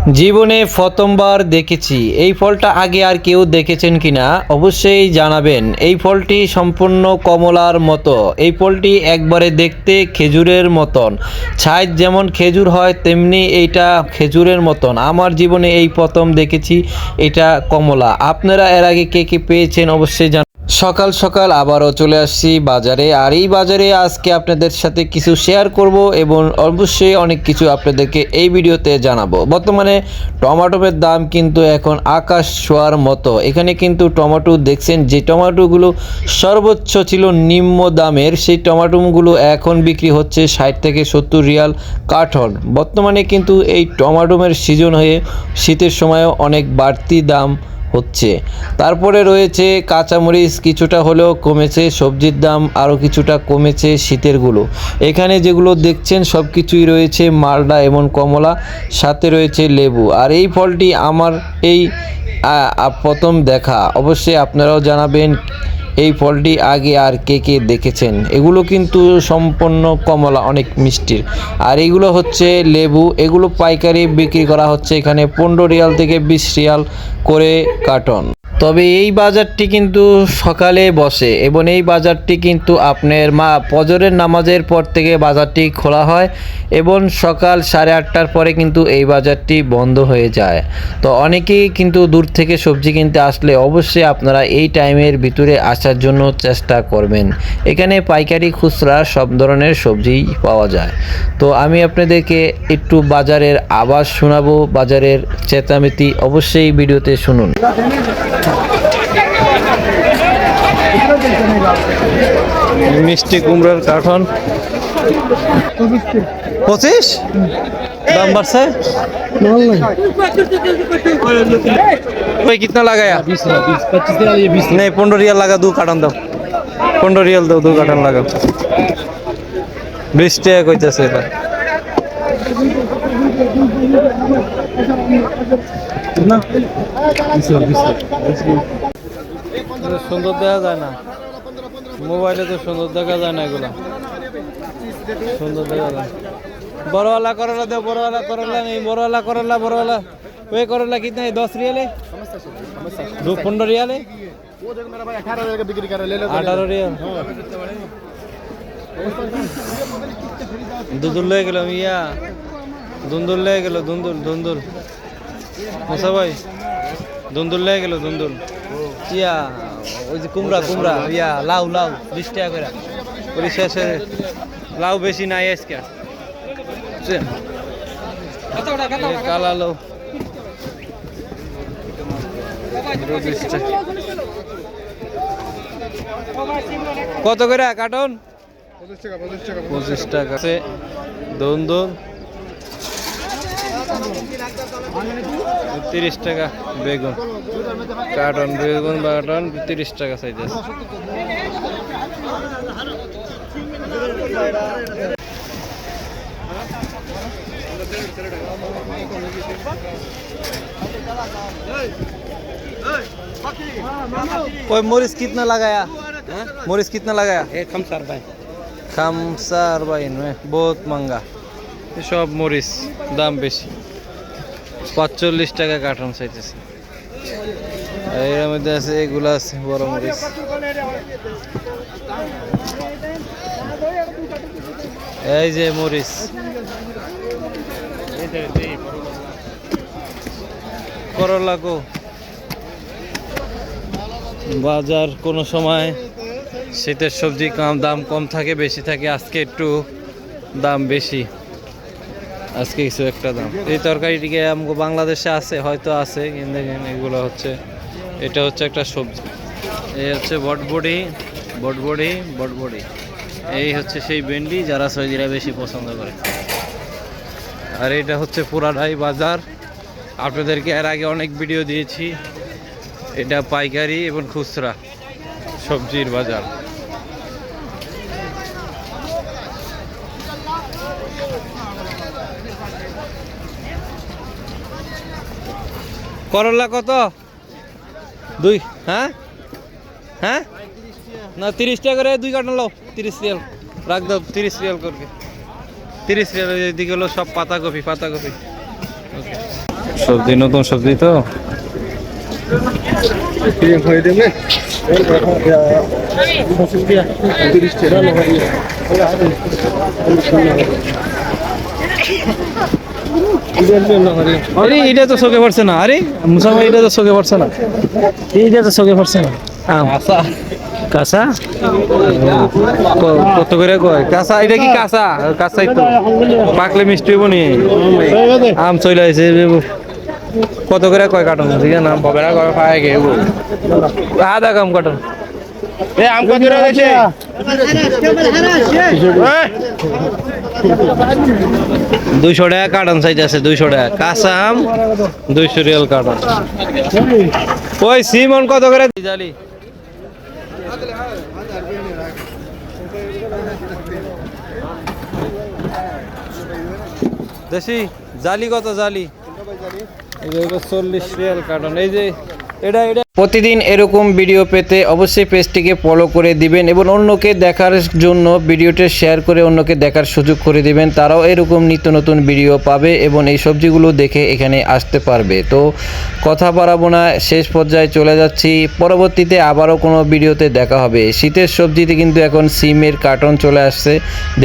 জীবনে প্রথমবার দেখেছি। এই ফলটা আগে আর কেউ দেখেছেন কিনা অবশ্যই জানাবেন। এই ফলটি সম্পূর্ণ কমলার মতো। এই ফলটি একবারে দেখতে খেজুরের মতন। ছাইজ যেমন খেজুর হয়, তেমনি এইটা খেজুরের মতন। আমার জীবনে এই প্রথম দেখেছি, এটা কমলা। আপনারা এর আগে কে কে পেয়েছেন অবশ্যই জান সকাল সকাল আবারও চলে আসছি বাজারে। আর এই বাজারে আজকে আপনাদের সাথে কিছু শেয়ার করব এবং অবশ্যই অনেক কিছু আপনাদেরকে এই ভিডিওতে জানাব। বর্তমানে টমেটোর দাম কিন্তু এখন আকাশ ছোঁয়ার মতো। এখানে কিন্তু টমেটো দেখছেন যে টমেটোগুলো সর্বোচ্চ ছিল নিম্ন দামের। সেই টমেটোগুলো এখন বিক্রি হচ্ছে ষাট থেকে সত্তর রিয়াল কাঠন। বর্তমানে কিন্তু এই টমেটোমের সিজন হয়ে শীতের সময়ও অনেক বাড়তি দাম হচ্ছে। তারপরে রয়েছে কাঁচামরিচ, কিছুটা হলেও কমেছে, সবজির দাম আরও কিছুটা কমেছে শীতেরগুলো এখানে যেগুলো দেখছেন সব কিছুই রয়েছে মালডা এবং কমলা, সাথে রয়েছে লেবু। আর এই ফলটি আমার এই প্রথম দেখা। অবশ্যই আপনারাও জানাবেন এই ফলটি আগে আর কে কে দেখেছেন? এগুলো কিন্তু সম্পূর্ণ কমলা, অনেক মিষ্টির। আর এগুলো হচ্ছে লেবু, এগুলো পাইকারি বিক্রি করা হচ্ছে এখানে পনেরো রিয়াল থেকে বিশ রিয়াল করে কার্টন। তবে এই বাজারটি কিন্তু সকালে বসে এবং এই বাজারটি কিন্তু আপনার মা ফজরের নামাজের পর থেকে বাজারটি খোলা হয় এবং সকাল সাড়ে আটটার পরে কিন্তু এই বাজারটি বন্ধ হয়ে যায়। তো অনেকেই কিন্তু দূর থেকে সবজি কিনতে আসলে অবশ্যই আপনারা এই টাইমের ভিতরে আসার জন্য চেষ্টা করবেন। এখানে পাইকারি, খুচরা সব ধরনের সবজি পাওয়া যায়। তো আমি আপনাদেরকে একটু বাজারের আওয়াজ শোনাবো। বাজারের চেতামেতি অবশ্যই ভিডিওতে শুনুন। মিষ্টি কুমড়ার কাঠন পঁচিশ দাম বাড়ছে कोई कितना लगाया बीस बीस पच्चीस के लिए बीस नहीं पंद्रह रियल लगा दो कार्टन दो पंद्रह रियल दो दो कार्टन लगा बीस টাকা কইতেছে এটা कितना बीस बीस সুন্দর দেখা যায় না মোবাইলে তো সুন্দর দেখা যায় না এগুলো সুন্দর দেখা যায় বড়ওয়ালা করলা দে বড়ওয়ালা করলা নেই বড়ওয়ালা করলা বড়ওয়ালা ওই করলা कितना है दस रियल है दो पंद्रह रियल है वो देखो मेरा भाई अठारह हजार का बिक्री कर रहा है ले लो আঠারো রিয়াল দুদুল লয়ে গেলাম ইয়া দুন্দুল লয়ে গেল দুন্দুল দুন্দুল মুসা ভাই দুন্দুল লয়ে গেল দুন্দুল ইয়া ওই যে কুমড়া কুমড়া, ইয়া, লাউ লাউ, বিশ টাকা করে। বলি শেষে লাউ বেশি নাই আজকে। কালা লাউ। কত করে কাটন পঁচিশ টাকা। পঁচিশ টাকা দন্দন তিরিশ টাকা বেগুন কার্টন বেগুন কার্টন তিরিশ টাকা সাইজ আছে कोई मोरिस कितना लगाया मोरिस कितना लगाया एक हम सर भाई খামসা আরবাইন বহুত মাঙ্গা সব মরিচ দাম বেশি পাঁচচল্লিশ টাকা কার্টন চাইতেছে। এর মধ্যে আছে, এগুলো আছে, বড় মরিচ। এই যে মরিচ। করলা কো বাজার কোনো সময় শীতের সবজি দাম কম থাকে, বেশি থাকে, আজকে একটু দাম বেশি। আজকে কিছু একটা দাম। এই তরকারিটিকে আমাকে বাংলাদেশে আছে? হয়তো আছে, কিন্তু এগুলো হচ্ছে, এটা হচ্ছে একটা সবজি। এই হচ্ছে বটবডি বটবডি বটবডি। এই হচ্ছে সেই ভেন্ডি, যারা সৌদিরা বেশি পছন্দ করে। আর এটা হচ্ছে পুরাডাই বাজার। আপনাদেরকে এর আগে অনেক ভিডিও দিয়েছি। এটা পাইকারি এবং খুচরা সবজির বাজার। করলা কত? দুই হ্যাঁ? হ্যাঁ? না, তিরিশ টাকা করে দুই কার্টন লো তিরিশ রিয়াল। রাখ দাও, তিরিশ রিয়াল করবে। তিরিশ রিয়াল এদিকে হলো সব পাতা কপি পাতা কপি সবজি, নতুন সবজি তো? আরে এটা তো চোখে পড়ছে না। আরে মুসা ভাই এটা তো চোখে পড়ছে না। এইটা তো চোখে পড়ছে না। আম। কাঁচা। ক- কত করে কয়? কাঁচা এটা কি কাঁচা? কাঁচাই তো। পাকলে মিষ্টি হইব নি? আম চলে আসে কত করে কয় কাটন? ঠিক আছে না বগেরা কয় পায় গে আধা কাম কাটন। এ আম কত দুইশো টাকা কাটন সাইজ আছে দুইশো টাকা। কাঁচা আম দুইশো রিয়াল কাটন ওই সিমন কত করে? জালি দেশি জালি কত জালি? এই যে চল্লিশ রিয়াল কাটন এই যে এটা এটা প্রতিদিন এরকম ভিডিও পেতে অবশ্যই পেজটিকে ফলো করে দিবেন এবং অন্যকে দেখার জন্য ভিডিওটি শেয়ার করে অন্যকে দেখার সুযোগ করে দিবেন। তারাও এরকম নিত্য নতুন ভিডিও পাবে এবং এই সবজিগুলো দেখে এখানে আসতে পারবে। তো কথা বাড়াবো না, শেষ পর্যায়ে চলে যাচ্ছি। পরবর্তীতে আবারও কোনো ভিডিওতে দেখা হবে। শীতের সবজিতে কিন্তু এখন সিমের কার্টন চলে আসছে।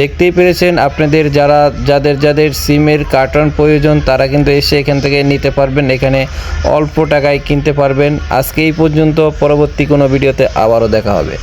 দেখতেই পেরেছেন আপনাদের যারা, যাদের যাদের সিমের কার্টন প্রয়োজন, তারা কিন্তু এসে এখান থেকে নিতে পারবেন। এখানে অল্প টাকায় কিনতে পারবেন। আজকে এই পর্যন্ত পরবর্তী কোনো ভিডিওতে আবারও দেখা হবে।